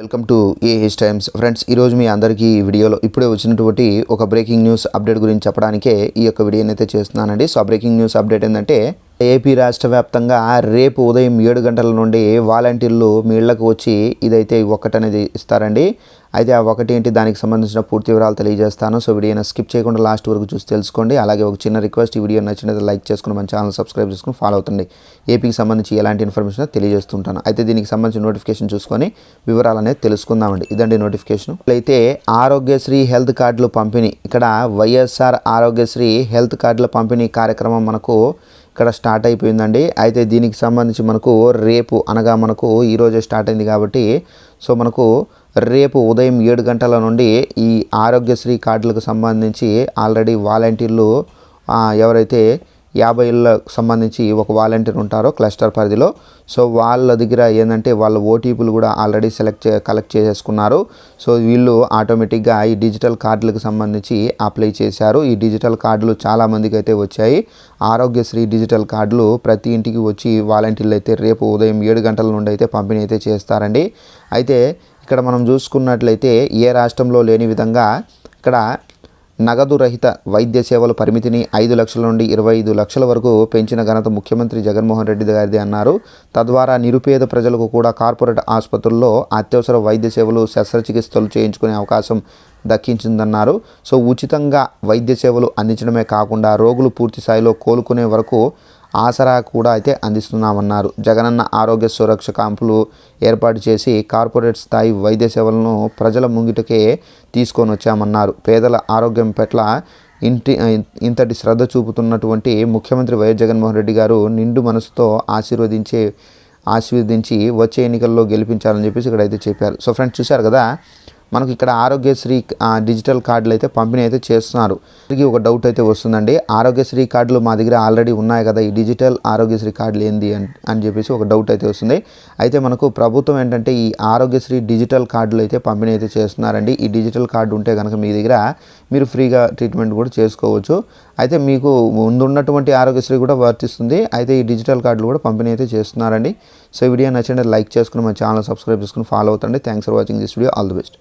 Welcome to AH times friends ఈరోజు మీ అందరికీ ఈ వీడియోలో ఇప్పుడే వచ్చినటువంటి ఒక బ్రేకింగ్ న్యూస్ అప్డేట్ గురించి చెప్పడానికే ఈ యొక్క వీడియోని అయితే చేస్తున్నానండి సో బ్రేకింగ్ న్యూస్ అప్డేట్ ఏంటంటే ఏపీ రాష్ట్ర వ్యాప్తంగా రేపు ఉదయం ఏడు గంటల నుండి వాలంటీర్లు మీ ఇళ్ళకు వచ్చి ఇదైతే ఒకటి అనేది ఇస్తారండి. అయితే ఆ ఒకటి ఏంటి దానికి సంబంధించిన పూర్తి వివరాలు తెలియజేస్తాను. సో వీడియోని స్కిప్ చేయకుండా లాస్ట్ వరకు చూసి తెలుసుకోండి. అలాగే ఒక చిన్న రిక్వెస్ట్ ఈ వీడియో నచ్చినది లైక్ చేసుకుని మన ఛానల్ సబ్స్క్రైబ్ చేసుకుని ఫాలో అవుతుంది ఏపీకి సంబంధించి ఎలాంటి ఇన్ఫర్మేషన్ తెలియజేస్తుంటాను. అయితే దీనికి సంబంధించిన నోటిఫికేషన్ చూసుకొని వివరాలు అనేది తెలుసుకుందామండి. ఇదండి నోటిఫికేషన్. అయితే ఆరోగ్యశ్రీ హెల్త్ కార్డులు పంపిణీ. ఇక్కడ వైఎస్ఆర్ ఆరోగ్యశ్రీ హెల్త్ కార్డుల పంపిణీ కార్యక్రమం మనకు ఇక్కడ స్టార్ట్ అయిపోయిందండి. అయితే దీనికి సంబంధించి మనకు రేపు అనగా మనకు ఈరోజే స్టార్ట్ అయింది కాబట్టి సో మనకు రేపు ఉదయం ఏడు గంటల నుండి ఈ ఆరోగ్యశ్రీ కార్డులకు సంబంధించి ఆల్రెడీ వాలంటీర్లు ఎవరైతే యాభై ఇళ్ళకు సంబంధించి ఒక వాలంటీర్ ఉంటారో క్లస్టర్ పరిధిలో. సో వాళ్ళ దగ్గర ఏంటంటే వాళ్ళ ఓటీపీలు కూడా ఆల్రెడీ సెలెక్ట్ కలెక్ట్ చేసేసుకున్నారు. సో వీళ్ళు ఆటోమేటిక్గా ఈ డిజిటల్ కార్డులకు సంబంధించి అప్లై చేశారు. ఈ డిజిటల్ కార్డులు చాలామందికి అయితే వచ్చాయి. ఆరోగ్యశ్రీ డిజిటల్ కార్డులు ప్రతి ఇంటికి వచ్చి వాలంటీర్లు అయితే రేపు ఉదయం ఏడు గంటల నుండి అయితే పంపిణీ అయితే చేస్తారండి. అయితే ఇక్కడ మనం చూసుకున్నట్లయితే ఏ రాష్ట్రంలో లేని విధంగా ఇక్కడ నగదు రహిత వైద్య సేవల పరిమితిని ఐదు లక్షల నుండి ఇరవై ఐదు లక్షల వరకు పెంచిన ఘనత ముఖ్యమంత్రి జగన్మోహన్ రెడ్డి గారిది అన్నారు. తద్వారా నిరుపేద ప్రజలకు కూడా కార్పొరేట్ ఆసుపత్రుల్లో అత్యవసర వైద్య సేవలు శస్త్రచికిత్సలు చేయించుకునే అవకాశం దక్కించిందన్నారు. సో ఉచితంగా వైద్య సేవలు అందించడమే కాకుండా రోగులు పూర్తి స్థాయిలో కోలుకునే వరకు ఆసరా కూడా అయితే అందిస్తున్నామన్నారు. జగనన్న ఆరోగ్య సురక్ష క్యాంపులు ఏర్పాటు చేసి కార్పొరేట్ స్థాయి వైద్య సేవలను ప్రజల ముంగిటకే తీసుకొని వచ్చామన్నారు. పేదల ఆరోగ్యం పట్ల ఇంటి ఇంతటి శ్రద్ధ చూపుతున్నటువంటి ముఖ్యమంత్రి వైఎస్ జగన్మోహన్ రెడ్డి గారు నిండు మనసుతో ఆశీర్వదించే ఆశీర్వదించి వచ్చే ఎన్నికల్లో గెలిపించాలని చెప్పేసి ఇక్కడ అయితే చెప్పారు. సో ఫ్రెండ్స్ చూశారు కదా మనకు ఇక్కడ ఆరోగ్యశ్రీ డిజిటల్ కార్డులు అయితే పంపిణీ అయితే చేస్తున్నారు. దీనికి ఒక డౌట్ అయితే వస్తుందండి. ఆరోగ్యశ్రీ కార్డులు మా దగ్గర ఆల్రెడీ ఉన్నాయి కదా ఈ డిజిటల్ ఆరోగ్యశ్రీ కార్డులు ఏంది అని అని చెప్పేసి ఒక డౌట్ అయితే వస్తుంది. అయితే మనకు ప్రభుత్వం ఏంటంటే ఈ ఆరోగ్యశ్రీ డిజిటల్ కార్డులు అయితే పంపిణీ అయితే చేస్తున్నారండి. ఈ డిజిటల్ కార్డు ఉంటే కనుక మీ దగ్గర మీరు ఫ్రీగా ట్రీట్మెంట్ కూడా చేసుకోవచ్చు. అయితే మీకు ముందున్నటువంటి ఆరోగ్యశ్రీ కూడా వర్తిస్తుంది. అయితే ఈ డిజిటల్ కార్డులు కూడా పంపిణీ అయితే చేస్తున్నారండి. సో వీడియో నచ్చింటే లైక్ చేసుకుని మా ఛానల్ సబ్స్క్రైబ్ చేసుకుని follow అవుతండి. Thanks for watching this video. All the best.